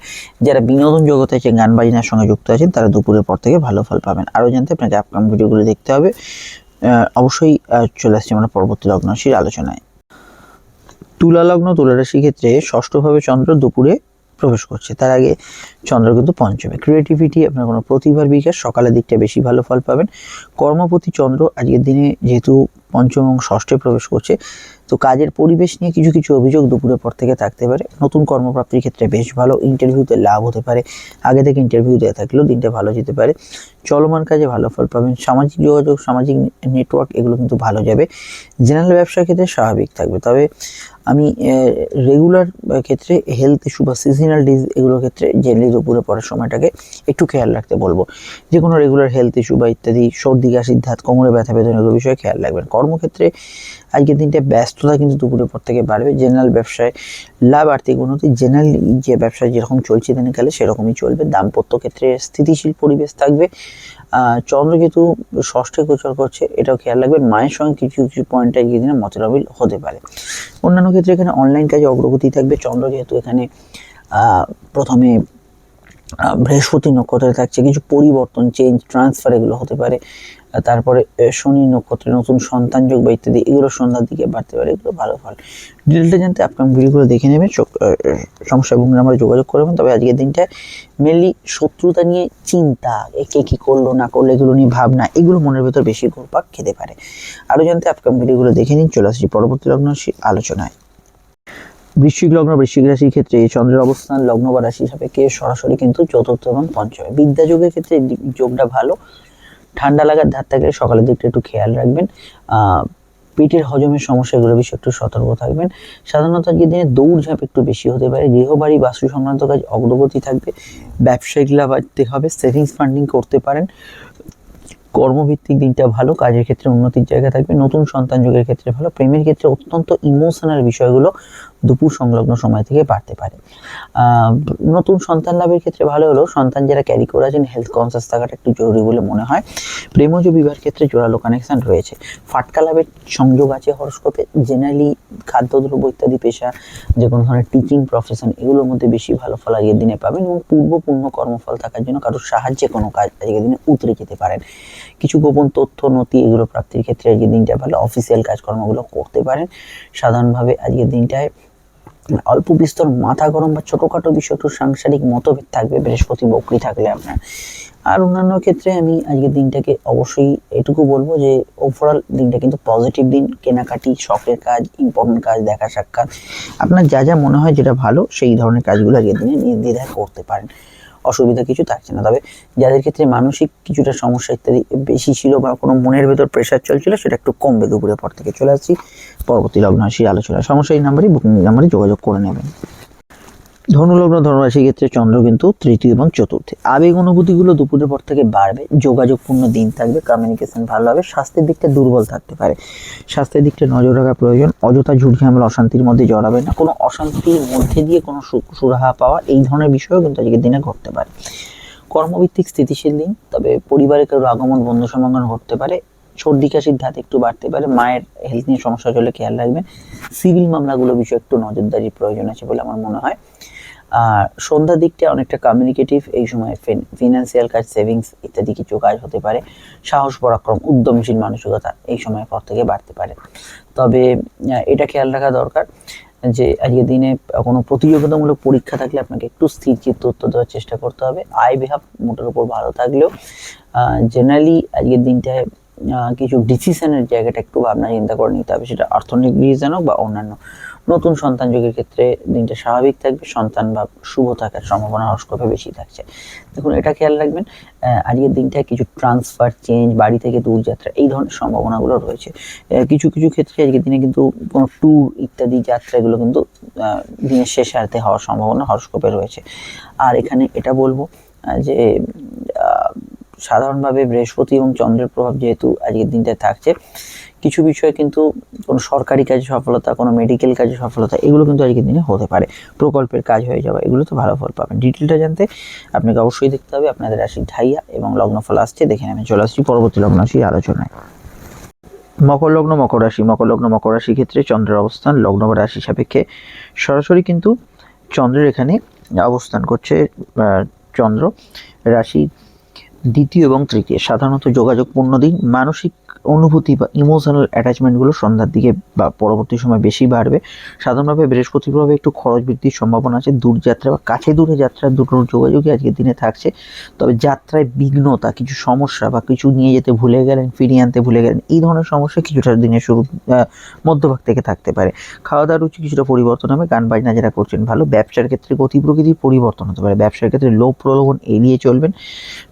যারা বিনোদন জগতে আছে, গান বাজনার সঙ্গে যুক্ত আছেন, তারা দুপুরের পর থেকে ভালো ফল পাবেন। আরও জানতে আপনাকে আপকাম ভিডিওগুলো দেখতে হবে। অবশ্যই চলে আসছি আমরা পরবর্তী লগ্ন আলোচনায়। তুলা লগ্ন, তুলা রাশির ক্ষেত্রে ষষ্ঠভাবে চন্দ্র দুপুরে প্রবেশ করছে। তার আগে চন্দ্র কিন্তু পঞ্চমে। ক্রিয়েটিভিটি আপনার কোনো প্রতিভার বিকাশ, সকালের দিকটা বেশি ভালো ফল পাবেন। কর্মপতি চন্দ্র আজকের দিনে যেহেতু পঞ্চম এবং ষষ্ঠে প্রবেশ করছে, তো কাজের পরিবেশ নিয়ে কিছু কিছু অভিযোগ দুপুরের পর থেকে থাকতে পারে। নতুন কর্মপ্রাপ্তির ক্ষেত্রে বেশ ভালো। ইন্টারভিউতে লাভ হতে পারে। আগে থেকে ইন্টারভিউ দেওয়া থাকলেও দিনটা ভালো যেতে পারে। চলমান কাজে ভালো ফল পাবেন। সামাজিক যোগাযোগ, সামাজিক নেটওয়ার্ক এগুলো কিন্তু ভালো যাবে। জেনারেল ব্যবসার ক্ষেত্রে স্বাভাবিক থাকবে। তবে আমি রেগুলার ক্ষেত্রে হেলথ ইস্যু বা সিজনাল ডিজ এগুলোর ক্ষেত্রে জেনারেলি দুপুরে পড়ার সময়টাকে একটু খেয়াল রাখতে বলব। যে কোনো রেগুলার হেলথ ইস্যু বা ইত্যাদি, সর্দি কাশির ধাত কোমরে ব্যথা, বেদনা এগুলো বিষয়ে খেয়াল রাখবেন। কর্মক্ষেত্রে আজকের দিনটা ব্যস্ততা কিন্তু দুপুরের পর থেকে বাড়বে। জেনারেল ব্যবসায় লাভ, আর্থিক উন্নতি জেনারেল যে ব্যবসা যেরকম চলছে দিনকালে সেরকমই চলবে। দাম্পত্য ক্ষেত্রে স্থিতিশীল পরিবেশ থাকবে। চন্দ্র যেহেতু ষষ্ঠে গোচর করছে, এটাও খেয়াল রাখবেন, মায়ের সঙ্গে কিছু কিছু পয়েন্টে এগিয়ে দিনে মতরাবিল হতে পারে। অন্যান্য ক্ষেত্রে এখানে অনলাইন কাজে অগ্রগতি থাকবে চন্দ্র যেহেতু এখানে প্রথমে বৃহস্পতি নক্ষত্রে থাকছে, কিছু পরিবর্তন চেঞ্জ ট্রান্সফার এগুলো হতে পারে। তারপরে শনি নক্ষত্রে নতুন সন্তান যোগ বা ইত্যাদি, এগুলো সন্ধ্যার দিকে বাড়তে পারে, এগুলো ভালো ফল। ডিটেলটা জানতে আপনার ভিডিওগুলো দেখে নেবেন সমস্যা এবং আমরা যোগাযোগ করবেন তবে আজকের দিনটায় মেনলি শত্রুতা নিয়ে চিন্তা কে কী করল, না করল, এগুলো নিয়ে ভাবনা, এগুলো মনের ভেতর বেশি ঘুরপাক খেতে পারে। আরও জানতে আপনার ভিডিওগুলো দেখে নিন, চলে আসছি পরবর্তী লগ্ন আলোচনায়। বৃশ্চিক লগ্ন, বৃশ্চিক রাশির ক্ষেত্রে চন্দ্রের অবস্থান, লগ্ন বা রাশি সাপেক্ষে সরাসরি কিন্তু চতুর্থ এবং পঞ্চমে। বিদ্যা যোগের ক্ষেত্রে যোগটা ভালো ঠান্ডা লাগার ধার থাকলে সকালের দিকটা একটু খেয়াল রাখবেন। পেটের হজমের সমস্যাগুলো বিষয়ে একটু সতর্ক থাকবেন। সাধারণত আজকের দিনে দৌড়ঝাঁপ একটু বেশি হতে পারে। গৃহবাড়ি বাস্তু সংক্রান্ত কাজ অগ্রগতি থাকবে। ব্যবসায়িক লাভ হবে। সেভিংস ফান্ডিং করতে পারেন। কর্মভিত্তিক দিনটা ভালো, কাজের ক্ষেত্রে উন্নতির জায়গা থাকবে, নতুন সন্তান যোগের ক্ষেত্রে ভালো, প্রেমের ক্ষেত্রে অত্যন্ত ইমোশনাল বিষয়গুলো দুপুর সংলগ্ন সময় থেকে বাড়তে পারে। নতুন সন্তান লাভের ক্ষেত্রে ভালো হলেও সন্তান যারা ক্যারি করে আছেন হেলথ কনসিয়াস থাকাটা একটু জরুরি বলে মনে হয়। প্রেমজ বিবাহের ক্ষেত্রে জোরালো কানেকশন রয়েছে। ফাটকা লাভের সংযোগ আছে হরস্কোপে জেনারেলি খাদ্যদ্রব্য ইত্যাদি পেশা, যে কোনো ধরনের টিচিং প্রফেশন এগুলোর মধ্যে বেশি ভালো ফল আজকের দিনে পাবেন এবং পূর্বপূর্ণ কর্মফল থাকার জন্য কারোর সাহায্যে কোনো কাজ আজকের দিনে উতরে যেতে পারেন। কিছু গোপন তথ্য, নথি এগুলো প্রাপ্তির ক্ষেত্রে আজকের দিনটা ভালো অফিসিয়াল কাজকর্মগুলো করতে পারেন। সাধারণভাবে আজকের দিনটায় অল্প বিস্তর, মাথা গরম বা ছোটোখাটো বিষয়, একটু সাংসারিক মতভেদ থাকবে, বৃহস্পতি বকরি থাকলে আপনার। আর অন্যান্য ক্ষেত্রে আমি আজকের দিনটাকে অবশ্যই এটুকু বলব যে ওভারঅল দিনটা কিন্তু পজিটিভ দিন, কেনাকাটি, শখের কাজ ইম্পর্টেন্ট কাজ, দেখা সাক্ষাৎ। আপনার যা যা মনে হয় যেটা ভালো, সেই ধরনের কাজগুলো আজকের দিনে নির্দ্বিধায় করতে পারেন। অসুবিধা কিছু থাকছে না। তবে যাদের ক্ষেত্রে মানসিক কিছুটা সমস্যা ইত্যাদি বেশি ছিল বা কোনো মনের ভেতর প্রেশার চলছিল, সেটা একটু কমবে দুপুরের পর থেকে। চলে আসছি পরবর্তী লগ্ন আসি আলোচনা সমস্যা এই নাম্বারই বুকিং নাম্বারে যোগাযোগ করে নেবেন। ধনুলগ্ন ধনুরাশির ক্ষেত্রে চন্দ্র কিন্তু তৃতীয় এবং চতুর্থে। আবেগ অনুভূতিগুলো দুপুরের পর থেকে বাড়বে, যোগাযোগপূর্ণ দিন থাকবে কমিউনিকেশন ভালো হবে, স্বাস্থ্যের দিকটা দুর্বল থাকতে পারে। স্বাস্থ্যের দিকটা নজর রাখা প্রয়োজন, অযথা ঝুট ঝামেলা অশান্তির মধ্যে জড়াবে না, কোনো অশান্তির মধ্যে দিয়ে কোনো সুরাহা পাওয়া, এই ধরনের বিষয়ও কিন্তু আজকের দিনে ঘটতে পারে। কর্মভিত্তিক স্থিতিশীল দিন, তবে পরিবারে কারও আগমন, বন্ধু সমাগম ঘটতে পারে, সর্দি কাশির ধাত একটু বাড়তে পারে, মায়ের হেলথ নিয়ে সমস্যা চলে খেয়াল রাখবেন। সিভিল মামলাগুলো বিষয়ে একটু নজরদারির প্রয়োজন আছে বলে আমার মনে হয়। আর সন্ধ্যার দিকটা অনেকটা কমিউনিকেটিভ এই সময় ফিনান্সিয়াল কাজ সেভিংস ইত্যাদি কিছু কাজ হতে পারে। সাহস, পরাক্রম, উদ্যমশীল মানসিকতা এই সময়ের পর থেকে বাড়তে পারে। তবে এটা খেয়াল রাখা দরকার যে আজকের দিনে কোনো প্রতিযোগিতামূলক পরীক্ষা থাকলে আপনাকে একটু স্থির চিত্ত উত্তর দেওয়ার চেষ্টা করতে হবে। আয় বিহাব মোটের উপর ভালো থাকলেও জেনারেলি আজকের দিনটায় কিছু ডিসিশনের জায়গাটা একটু ভাবনা চিন্তা করে নিতে হবে। সেটা অর্থনৈতিক ডিসিশন হোক বা অন্যান্য। নতুন সন্তান যোগের ক্ষেত্রে দিনটা স্বাভাবিক থাকবে, সন্তান বা শুভ থাকার সম্ভাবনা হরস্কোপে বেশি থাকছে। দেখুন, এটা খেয়াল রাখবেন আজকের দিনটায় কিছু ট্রান্সফার চেঞ্জ বাড়ি থেকে দূরযাত্রা, এই ধরনের সম্ভাবনাগুলো রয়েছে। কিছু কিছু ক্ষেত্রে আজকের দিনে কিন্তু কোনো ট্যুর ইত্যাদি যাত্রা এগুলো কিন্তু দিনের শেষার্ধে হওয়ার সম্ভাবনা হরস্কোপে রয়েছে। আর এখানে এটা বলব যে সাধারণভাবে বৃহস্পতি এবং চন্দ্রের প্রভাব যেহেতু আজকের দিনটা থাকছে, কিছু বিষয়ে কিন্তু কোনো সরকারি কাজে সফলতা, কোনো মেডিকেল কাজে সফলতা, এগুলো কিন্তু আজকের দিনে হতে পারে। প্রকল্পের কাজ হয়ে যাওয়া, এগুলো তো ভালো ফল পাবেন। ডিটেলটা জানতে আপনাকে অবশ্যই দেখতে হবে। আপনাদের রাশির ঢাইয়া এবং লগ্নফল আসছে, দেখে নেবেন, চলে আসছি পরবর্তী লগ্ন রাশির আলোচনায়। মকর লগ্ন, মকর রাশি। মকর লগ্ন, মকর রাশির ক্ষেত্রে চন্দ্রের অবস্থান, লগ্ন রাশি সাপেক্ষে সরাসরি কিন্তু চন্দ্রের এখানে অবস্থান করছে চন্দ্র। রাশি দ্বিতীয় এবং তৃতীয়। সাধারণত যোগাযোগপূর্ণ দিন মানসিক অনুভূতি বা ইমোশনাল অ্যাটাচমেন্টগুলো সন্ধ্যার দিকে বা পরবর্তী সময় বেশি বাড়বে। সাধারণভাবে বৃহস্পতির প্রভাবে একটু খরচ বৃদ্ধির সম্ভাবনা আছে। দূরযাত্রা বা কাছে দূরে যাত্রা দুটোর যোগাযোগই আজকের দিনে থাকছে। তবে যাত্রায় বিঘ্নতা, কিছু সমস্যা বা কিছু নিয়ে যেতে ভুলে গেলেন, ফিরিয়ে আনতে ভুলে গেলেন, এই ধরনের সমস্যা কিছুটা দিনের শুরু মধ্যভাগ থেকে থাকতে পারে। খাওয়া দাওয়ার রুচি কিছুটা পরিবর্তন হবে গান বাজনা যারা করছেন ভালো, ব্যবসার ক্ষেত্রে গতি প্রকৃতির পরিবর্তন হতে পারে। ব্যবসার ক্ষেত্রে লোভ প্রলোভন এড়িয়ে চলবেন।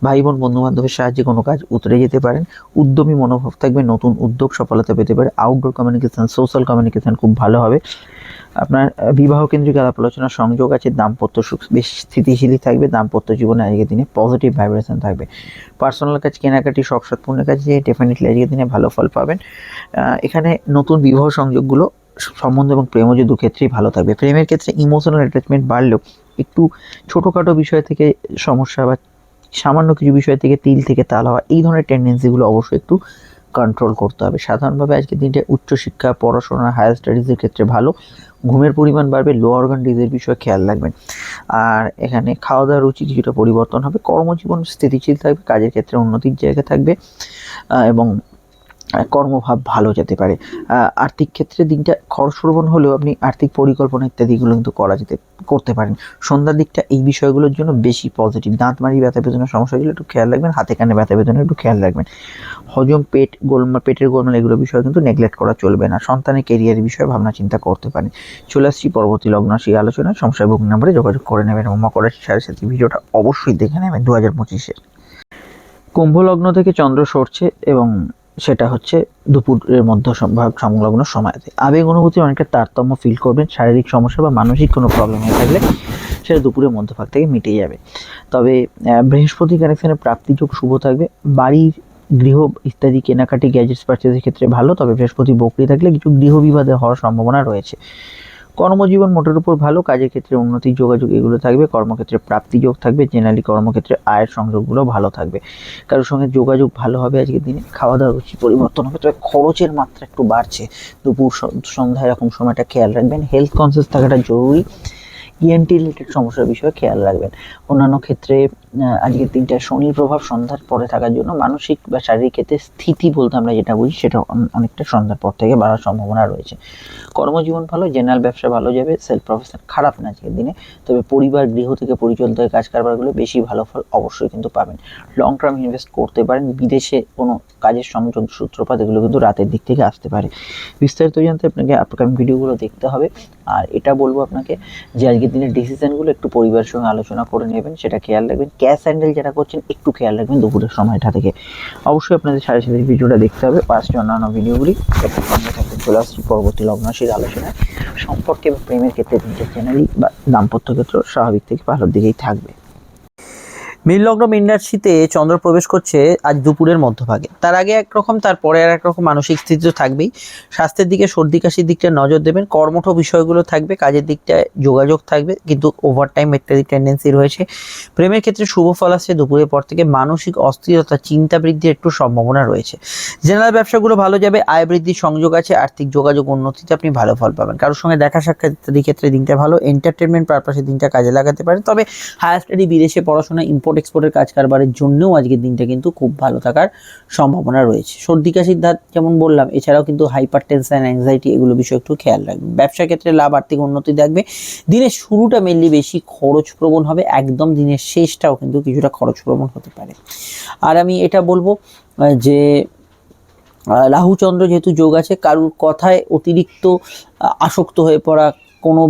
ভাই বোন বন্ধু বান্ধবের সাহায্যে কোনো কাজ উতরে যেতে পারেন। উদ্যমী মনোভাব থাকবে, নতুন উদ্যোগ সফলতা পেতে পারে। আউটডোর কমিউনিকেশান সোশ্যাল কমিউনিকেশান খুব ভালো হবে। আপনার বিবাহ কেন্দ্রিক আলাপ আলোচনার সংযোগ আছে, দাম্পত্য সুখ বেশ স্থিতিশীলই থাকবে, দাম্পত্য জীবনে আজকের দিনে পজিটিভ ভাইব্রেশন থাকবে। পার্সোনাল কাজ, কেনাকাটি শখ সৎপূর্ণের কাজে ডেফিনেটলি আজকের দিনে ভালো ফল পাবেন। এখানে নতুন বিবাহ সংযোগগুলো সম্বন্ধ এবং প্রেমজ দু ক্ষেত্রেই ভালো থাকবে। প্রেমের ক্ষেত্রে ইমোশনাল অ্যাটাচমেন্ট বাড়লেও একটু ছোটোখাটো বিষয় থেকে সমস্যা বা সামান্য কিছু বিষয় থেকে তিল থেকে তাল হওয়া, এই ধরনের টেন্ডেন্সিগুলো অবশ্যই একটু কন্ট্রোল করতে হবে। সাধারণভাবে আজকের দিনটা উচ্চশিক্ষা, পড়াশোনা হায়ার স্টাডিজের ক্ষেত্রে ভালো। ঘুমের পরিমাণ বাড়বে লো অর্গান ডিজের বিষয়ে খেয়াল রাখবেন। আর এখানে খাওয়া দাওয়ার রুচি কিছুটা পরিবর্তন হবে। কর্মজীবন স্থিতিশীল থাকবে, কাজের ক্ষেত্রে উন্নতির জায়গা থাকবে এবং কর্মভাব ভালো যেতে পারে। আর্থিক ক্ষেত্রে দিনটা খরচপ্রবণ হলেও আপনি আর্থিক পরিকল্পনা ইত্যাদিগুলো কিন্তু করা যেতে, করতে পারেন। সন্ধ্যার দিকটা এই বিষয়গুলোর জন্য বেশি পজিটিভ দাঁত মারি ব্যথা বেদনার সমস্যাগুলো একটু খেয়াল রাখবেন, হাতে কানে ব্যথা, বেদনা একটু খেয়াল রাখবেন। হজম পেট গোলমাল পেটের গোলমাল এগুলো বিষয়ে কিন্তু নেগলেক্ট করা চলবে না। সন্তানের কেরিয়ারের বিষয়ে ভাবনা চিন্তা করতে পারেন। চলে আসছি পরবর্তী লগ্ন সেই আলোচনায়। সংশয় বুক নাম্বারে যোগাযোগ করে নেবেন। এবং রাশির সাথে সাথে ভিডিওটা অবশ্যই দেখে নেবেন। দু হাজার পঁচিশে। কুম্ভ লগ্ন থেকে চন্দ্র সরছে এবং সেটা হচ্ছে দুপুরের মধ্যে ভাগ সংলগ্ন সময়তে। আবেগ অনুভূতি অনেকটা তারতম্য ফিল করবেন। শারীরিক সমস্যা বা মানসিক কোনো প্রবলেম হয়ে থাকলে সেটা দুপুরের মধ্যভাগ থেকে মিটে যাবে। তবে বৃহস্পতি কানেকশনের প্রাপ্তিযোগ শুভ থাকবে। বাড়ির গৃহ ইত্যাদি কেনাকাটি গ্যাজেটস পারচেজের ক্ষেত্রে ভালো। তবে বৃহস্পতি বকরি থাকলে কিছু গৃহ বিবাদে হওয়ার সম্ভাবনা রয়েছে। কর্মজীবন মোটের উপর ভালো, কাজের ক্ষেত্রে উন্নতি, যোগাযোগ এগুলো থাকবে, কর্মক্ষেত্রে প্রাপ্তিযোগ থাকবে, জেনারেলি কর্মক্ষেত্রে আয়ের সংযোগগুলো ভালো থাকবে। কারোর সঙ্গে যোগাযোগ ভালো হবে আজকের দিনে খাওয়া দাওয়ার রুচি পরিবর্তন হবে, তবে খরচের মাত্রা একটু বাড়ছে। দুপুর সন- সন্ধ্যা এরকম সময়টা খেয়াল রাখবেন হেলথ কনসিয়াস থাকাটা জরুরি। ইএনটি রিলেটেড সমস্যার বিষয়ে খেয়াল রাখবেন। অন্যান্য ক্ষেত্রে আহ, আজকের দিনটা শনির প্রভাব সন্ধ্যার পরে থাকার জন্য মানসিক বা শারীরিক ক্ষেত্রে স্থিতি বলতে আমরা যেটা বুঝি সেটা অনেকটা সন্ধ্যার পর থেকে বাড়ার সম্ভাবনা রয়েছে। কর্মজীবন ভালো জেনারেল ব্যবসা ভালো যাবে সেলফ প্রফেশন খারাপ না আজকের দিনে তবে পরিবার গৃহ থেকে পরিচালিত কাজ কারবারগুলো বেশি ভালো ফল অবশ্যই কিন্তু পাবেন। লং টার্ম ইনভেস্ট করতে পারেন বিদেশে কোনো কাজের সংযোগ সূত্রপাত এগুলো কিন্তু রাতের দিক থেকে আসতে পারে। বিস্তারিত জানতে আপনাকে আপকামিং ভিডিওগুলো দেখতে হবে। আর এটা বলব আপনাকে যে আজকের দিনের ডিসিশনগুলো একটু পরিবারের সঙ্গে আলোচনা করে নেবেন সেটা খেয়াল রাখবেন। ক্যাশ হ্যান্ডেল যেটা করছেন, একটু খেয়াল রাখবেন দুপুরের সময়টা থেকে। অবশ্যই আপনাদের সাড়ে সাথে ভিডিওটা দেখতে হবে পাঁচটি অন্যান্য ভিডিওগুলি। একটু থাকতে চলে আসছি পরবর্তী লগ্নশীল আলোচনায়। সম্পর্কে বা প্রেমের ক্ষেত্রে তিনটে চ্যানেলই বা দাম্পত্য ক্ষেত্র স্বাভাবিক থেকে ভালোর দিকেই থাকবে। মীন লগ্ন মীন রাশিতে চন্দ্র প্রবেশ করছে আজ দুপুরের মধ্যভাগে। তার আগে একরকম, তারপরে আর একরকম মানসিক স্থিতি তো থাকবেই। স্বাস্থ্যের দিকে সর্দি কাশির দিকটা নজর দেবেন। কর্মঠ বিষয়গুলো থাকবে, কাজের দিকটায় যোগাযোগ থাকবে, কিন্তু ওভার টাইম ইত্যাদি টেন্ডেন্সি রয়েছে। প্রেমের ক্ষেত্রে শুভ ফল আসছে দুপুরের পর থেকে। মানসিক অস্থিরতা, চিন্তা বৃদ্ধির একটু সম্ভাবনা রয়েছে। জেনারেল ব্যবসাগুলো ভালো যাবে, আয় বৃদ্ধির সংযোগ আছে, আর্থিক যোগাযোগ উন্নতিতে আপনি ভালো ফল পাবেন। কারোর সঙ্গে দেখা সাক্ষাৎ ইত্যাদি ক্ষেত্রে দিনটা ভালো এন্টারটেনমেন্ট পারপাসে দিনটা কাজে লাগাতে পারেন। তবে হায়ার স্টাডি বিদেশে পড়াশোনা ইম্পোর্ট এক্সপোর্টের কাজ কারবারের জন্যও আজকের দিনটা কিন্তু খুব ভালো থাকার সম্ভাবনা রয়েছে। সর্দি কাশির ধাত যেমন বললাম, এছাড়াও কিন্তু হাইপার টেনশন অ্যাংজাইটি এগুলো বিষয়ে একটু খেয়াল রাখবেন। ব্যবসা ক্ষেত্রে লাভ, আর্থিক উন্নতি দেখবে। দিনের শুরুটা মেনলি বেশি খরচপ্রবণ হবে, একদম দিনের শেষটাও কিন্তু কিছুটা খরচপ্রবণ হতে পারে। আর আমি এটা বলব যে রাহুচন্দ্র যেহেতু যোগ আছে, কারুর কথায় অতিরিক্ত আসক্ত হয়ে পড়া কোনো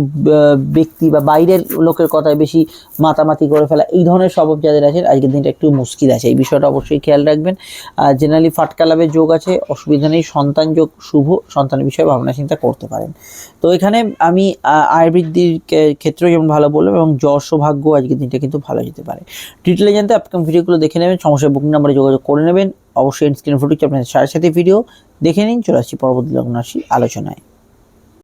ব্যক্তি বা বাইরের লোকের কথায় বেশি মাতামাতি করে ফেলা, এই ধরনের স্বভাব যাদের আছেন আজকের দিনটা একটু মুশকিল আছে। এই বিষয়টা অবশ্যই খেয়াল রাখবেন। আর জেনারেলি ফাটকা লাভের যোগ আছে, অসুবিধা নেই, সন্তান যোগ শুভ, সন্তানের বিষয়ে ভাবনা চিন্তা করতে পারেন। তো এখানে আমি আয় বৃদ্ধির ক্ষেত্রেও যেমন ভালো বললাম, এবং যশ ভাগ্য আজকের দিনটা কিন্তু ভালো যেতে পারে। ডিটেলে জানতে আপকাম ভিডিওগুলো দেখে নেবেন সমস্যার বুকিং নাম্বারে যোগাযোগ করে নেবেন। অবশ্যই স্ক্রিন ফুটেজ আপনাদের সাথে সাথে ভিডিও দেখে নিন। চলে আসছি পরবর্তী লগ্ন আলোচনায়।